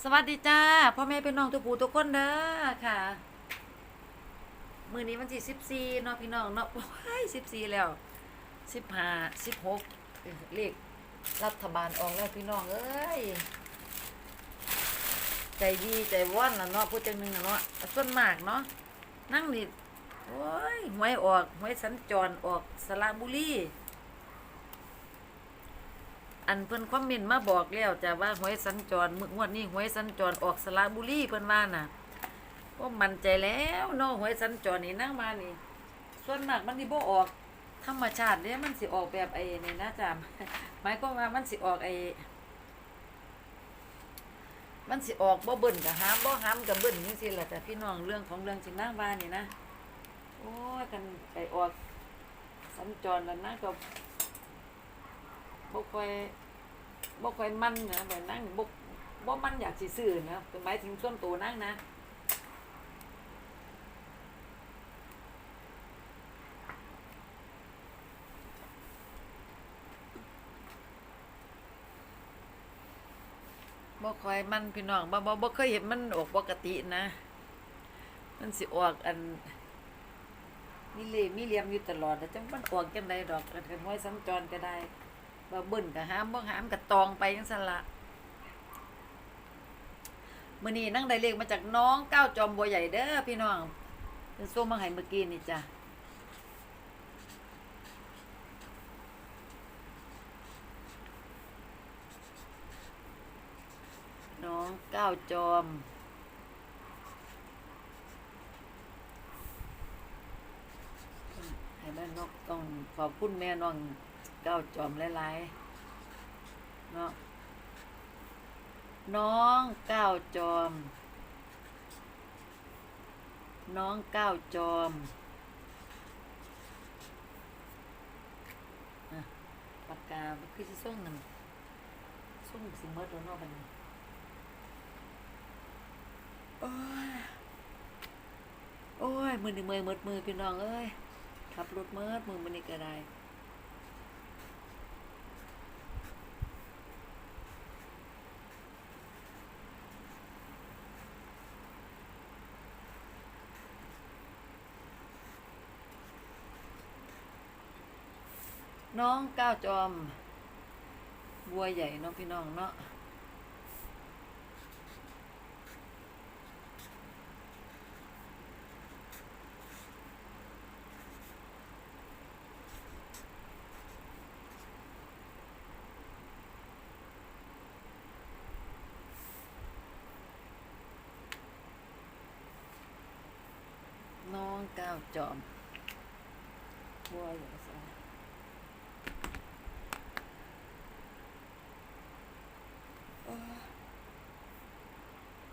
สวัสดีจ้าพ่อแม่พี่น้องทุกผู้ทุกคนเด้อค่ะ มือนี้วันที่สิบสี่เนาะพี่น้องเนาะโอ้ยสิบสี่แล้วสิบห้าสิบหกเลขรัฐบาลออกแล้วพี่น้องเอ้ยใจดีใจว่อนละเนาะพูดจังหนึ่งละเนาะส่วนมากเนาะนั่งนี่โอ้ยหวยออกหวยสัญจรออกสระบุรี อันเพิ่นคอมเมนต์มาบอกแล้วจ้ะว่าหวยสัญจรมื้องวดนี้หวยสัญจรออกสระบุรีเพิ่นว่าน่ะก็มั่นใจแล้วเนาะหวยสัญจรนี่นั่งมานี่ ส่วนมากมันสิบ่ออกธรรมชาติเด้มันสิออกแบบไอ้นี่นะจ้ะหมายความว่ามันสิออกไอ้มันสิออกบ่เบิ่นก็หามบ่หามก็เบิ่นจังซี่ล่ะจ้ะพี่น้องเรื่องของเรื่องสินางว่านี่นะโอ้ยกันไปออกสัญจรแล้วนะก็บ่ค่อย บ่ค่อยมันนะแบบนั่งบ่บ่มันอยากสิซื้อนะเป็นหมายถึงส่วนตัวนั่งนะบ่ค่อยมันพี่น้องบ่บ่บ่เคยเห็นมันออกปกตินะ มันสิออกอันมีเล่มีเหลี่ยมอยู่ตลอดแต่จังมันออกจังไดดอกอันกันห้อยสัญจรก็ได้ บ่เบิ่นก็หามบ่หามก็ตองไปจังซั่นละมื้อนี้นั่งได้เลขมาจากน้องก้าวจอมบัวใหญ่เด้อพี่น้องเพิ่นส่งมาให้เมื่อกี้นี่จ้ะน้องก้าวจอมให้แม่นกต้องขอบคุณแม่น้อง ก้าวจอมหลายๆเนาะน้องก้าวจอม น้องก้าวจอมอะปากกาบ่คือสิส่งนั่นส่งสิหมดแล้วเนาะบัดนี้โอ้ยโอ้ยมือหนี่เมื่อยหมดมือพี่น้องเอ้ยขับรถเมิดมือมันนี่ก็ได้ น้องก้าวจอม บัวใหญ่เน้องพี่น้องเนาะน้องก้าวจอมบัวใหญ่ซะโอ้ย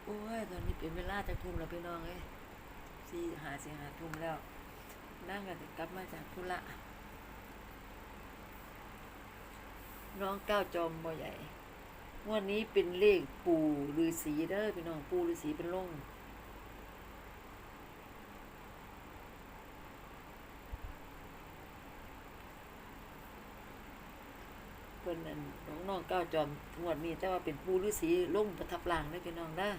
โอ้ย ตอนนี้เป็นเวลาจะทุ่มแล้วพี่น้องเอ้ยสี่หาสี่หาทุ่มแล้ว นั่งกันกลับมาจากธุระน้องก้าวจอมบ่ใหญ่วันนี้เป็นเลขปู่ฤาษีเด้อพี่น้องปู่ฤาษีเป็นลงเพิ่นนั่นน้องน้องก้าวจอมงวดนี้แต่ว่าเป็นปู่ฤาษีลงประทับร่างเด้อพี่น้องเด้อ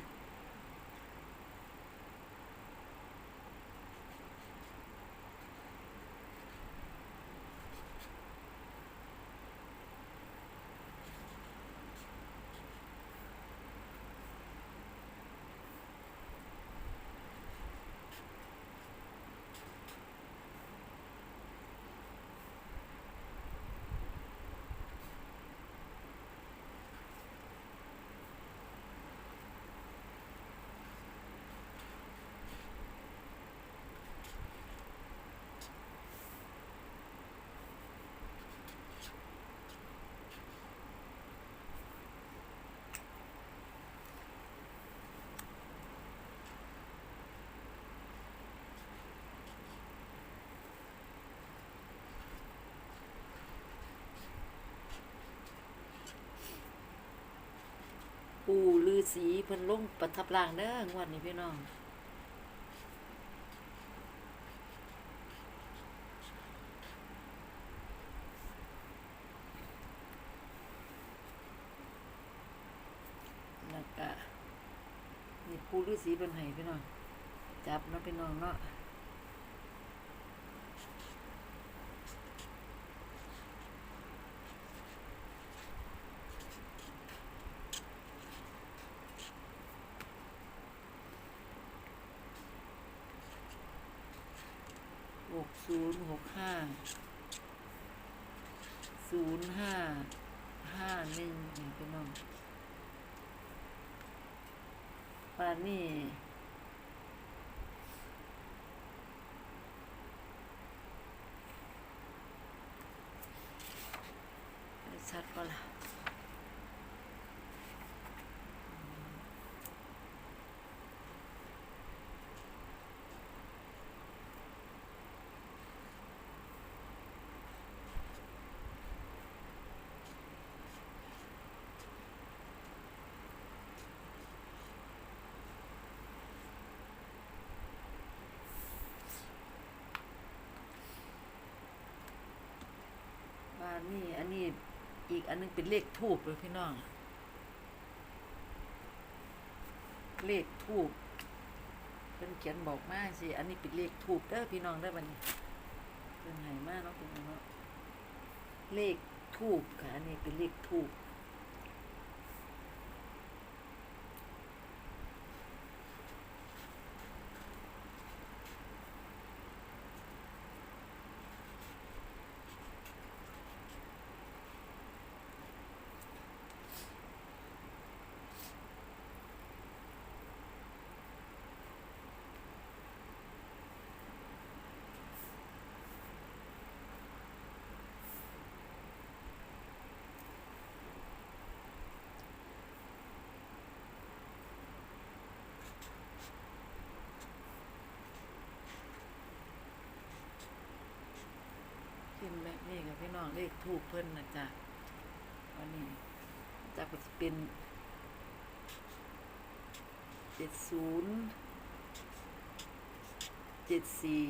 ปู่ฤาษีเพิ่นลงประทับล่างเด้องวดนี้พี่น้องแล้วก็นี่ปูฤาษีเป็นไห้พี่น้อง จับเนาะพี่น้องเนาะหกศูนย์หกห้า ศูนย์ห้าห้าหนึ่งนี่พี่น้องป่านนี้ชัดปะล่ะป่านนี้อันนี้ อีกอันนึงเป็นเลขทูบเลยพี่น้อง เลขทูบเพิ่นเขียนบอกมาสิ อันนี้เป็นเลขทูบเด้อพี่น้องได้บันนี้เป็นไหมากเนาะพี่น้องเนาะเลขทูบค่ะ อันนี้เป็นเลขทูบ พี่น้องเลขทูบเพิ่นนะจ๊ะอันนี้จะเป็นเจ็ดศูนย์เจ็ดสี่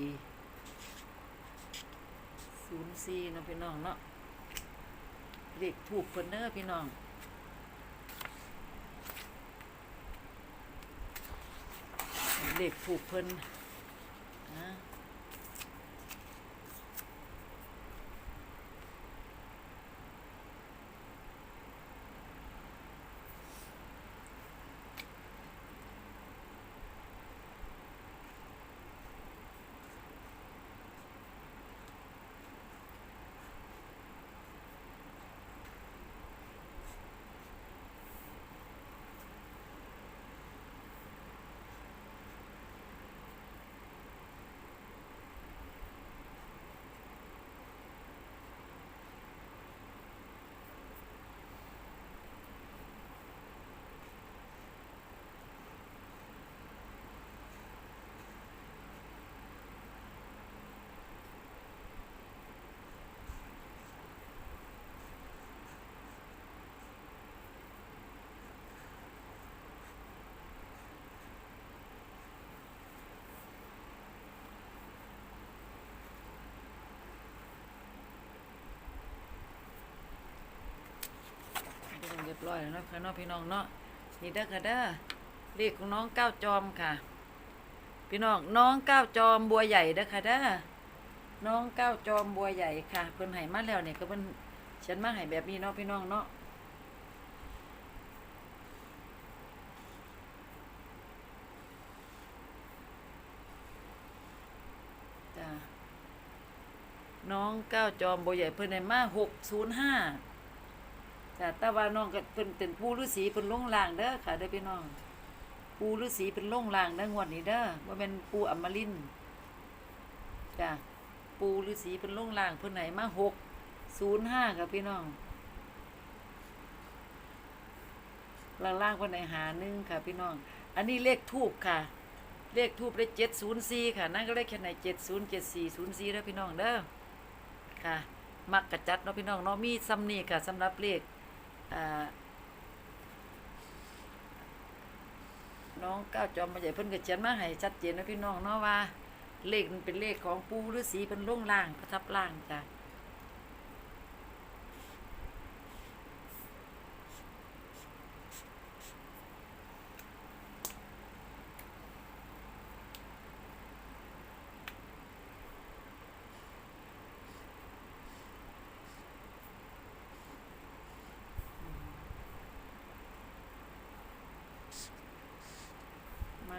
ศูนย์สี่เนาะพี่น้องเนาะเลขถูกเพิ่นเด้อพี่น้องเลขถูกเพิ่นนะ เรียบร้อยแล้วเนาะค่ะเนาะพี่น้องเนาะนี่เด้อค่ะเด้อเลขของน้องก้าวจอมค่ะ พี่น้องน้องก้าวจอมบัวใหญ่เด้อค่ะเด้อน้องก้าวจอมบัวใหญ่ค่ะเพิ่นให้มาแล้วเนี่ยก็เพิ่นฉันมาให้แบบนี้เนาะพี่น้องเนาะจ้าน้องก้าวจอมบัวใหญ่เพิ่นให้มาหกศูนย์ห้า จ้ะแต่ว่าน้องก็เป็นเป็นผู้ฤาษีเป็นลงล่างเด้อค่ะเด้อพี่น้อง ปูฤาษีเป็นลงล่างเด้องวดนี้เด้อว่าเป็นปูอมรินจ้ะปูฤาษีเป็นลงล่างเพิ่นไหนมาหกศูนย์ห้าค่ะพี่น้องล่างล่างเพิ่นไหนหาหนึ่งค่ะ พี่น้อง อันนี้เลขทูบค่ะ เลขทูบได้เจ็ดศูนย์สี่ค่ะ นั่นก็เลขแค่ไหนเจ็ดศูนย์เจ็ดสี่ศูนย์สี่เด้อพี่น้องเด้อค่ะ มักกระจัดเนาะพี่น้องเนาะมีซ้ำนี่ค่ะสำหรับเลข น้องก้าวจอมมาใหญ่เพิ่นก็เจียนมาให้ชัดเจนนะพี่น้องเนาะว่า เลขมันเป็นเลขของปู่ฤาษีเป็นล่งล่างประทับล่างจ้ะ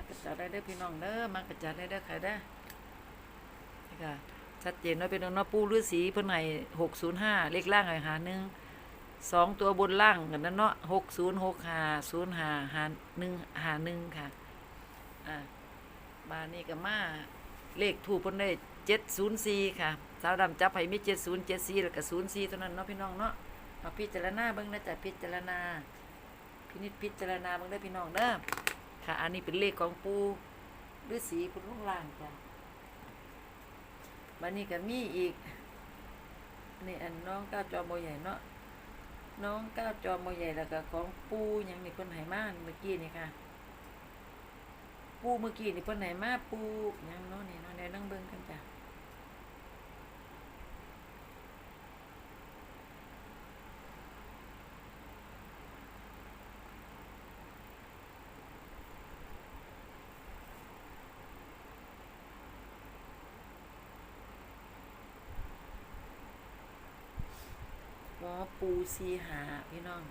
กระจัดได้เด้อพี่น้องเด้อมากระจัดได้เด้อค่ะเด้อนี่ค่ะชัดเจนเนาะพี่น้องปูฤาษีเพิ่นให้หกศูนย์ห้าเลขล่างให้หาหนึ่งสองตัวบนล่างกันนั่นเนาะหกศูนย์หกหาศูนย์หาหาหนึ่งหาหนึ่งค่ะอ่าบานนี้ก็มาเลขถูกเพิ่นได้เจ็ดศูนย์สี่ค่ะสาวดำจับให้มีเจ็ดศูนย์เจ็ดสี่แล้วก็ศูนย์สี่เท่านั้นเนาะพี่น้องเนาะมาพิจารณาเบิ่งนะจ๊ะพิจารณาพินิจพิจารณาเบิ่งได้พี่น้องเด้อ ค่ะ อันนี้เป็นเลขของปูฤาษีคุณลุงล่างจ้ะบันนี้ก็มีอีกนี่อันน้องก้าวจอมโมใหญ่เนาะน้องก้าวจอมโมใหญ่แล้วก็ของปูยังนี่เพิ่นไหมากเมื่อกี้นี่ค่ะ ปูเมื่อกี้นี่เพิ่นไหมาปูยังเนาะนี่เนาะเดี๋ยนั่งเบิ่งกันจ้ะ ปูซีหาพี่น้อง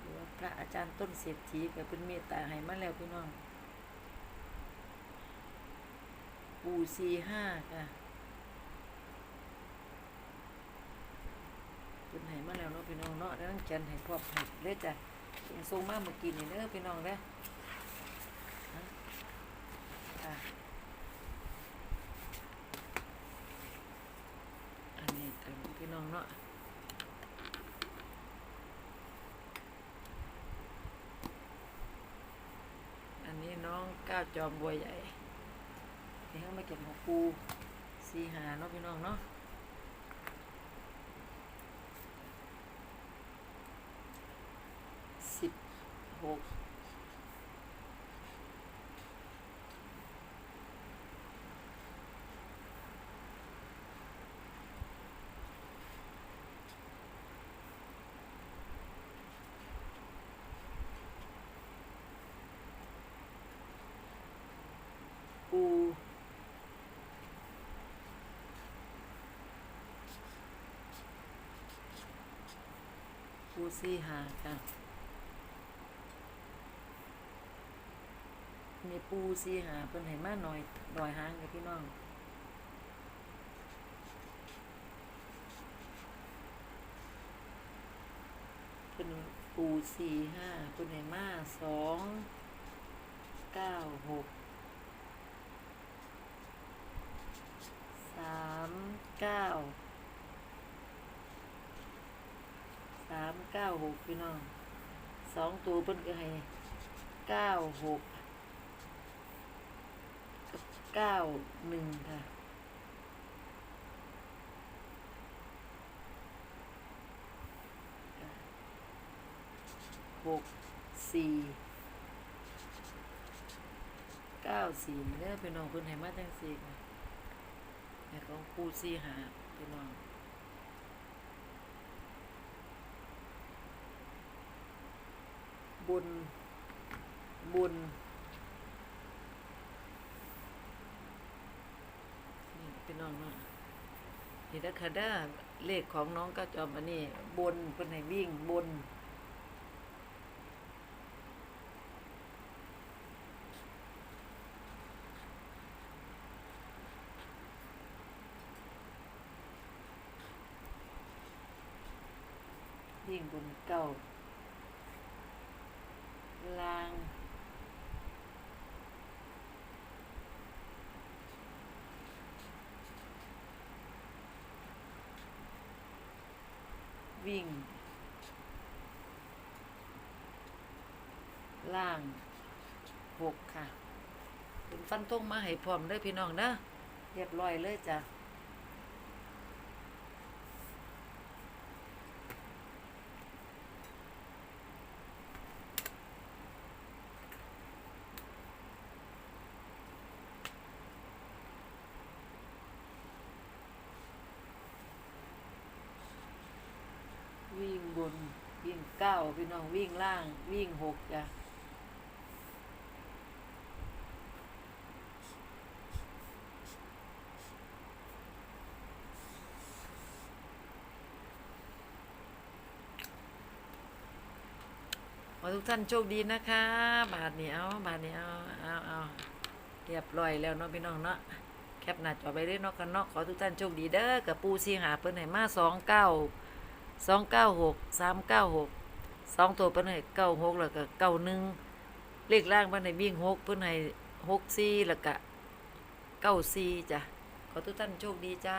หรือว่าพระอาจารย์ต้นเศรษฐีก็เป็นเมตตาให้มาแล้วพี่น้อง ปูซีห้าค่ะเป็นให้มาแล้วเนาะพี่น้องเนาะแล้วนั่งจันให้พร้อมให้เลยจ้ะส่งมาเมื่อกี้นี่เด้อพี่น้องเด้อฮะอะอันนี้ทางพี่น้องเนาะ อันนี้น้องก้าว จอมบัวใหญ่นี่เขามาเก็บหัวปูสีหาเนาะพี่น้องเนาะสิบหกปู ปูสีหาค่ะนี่ปูสีหาเพิ่นให้มาหน่อยหน่อยหางเลยพี่น้องเป็นปูสี่ห้าเป็นไหนมาสองเก้าหกสามเก้า สามเก้าหกพี่น้องสองตัวเพิ่นก็ให้เก้าหกเก้าหนึ่งค่ะหกสี่เก้าสี่เนี่ยเป็นน้องเพิ่นให้มาจังสี่ค่ะแต่ของปูสี่หาเป็นน้อง บุญ บุญ นี่เป็นน้องเนาะนี่นะคะด้าเลขของน้องก็จอมอันนี้บนเป็นให้วิ่งบนวิ่งบนเก้า ลาง วิ่ง ล่างหกค่ะ เป็นฟันทงมาให้พร้อมเด้อพี่น้องเด้อเรียบร้อยเลยจ้ะ วิ่งบน วิ่ง เก้าพี่น้องวิ่งล่างวิ่งหกจ้ะพอทุกท่านโชคดีนะคะ บาทนี้เอาบาทนี้เอาเอาเอาเรียบร้อยแล้วเนาะพี่น้องเนาะแคปหน้าจอไปเรื่อยเนาะกันเนาะขอทุกท่านโชคดีเด้อกับปูซีหาเพิ่นให้มาสองเก้าสองเก้าหกสามเก้าหก สองตัวเพิ่นให้เก้าหกแล้วก็เก้าหนึ่งเลขล่างเพิ่นให้วิ่งหกเพิ่นให้หกสี่แล้วก็เก้าสี่จ้ะขอทุกท่านโชคดีจ้า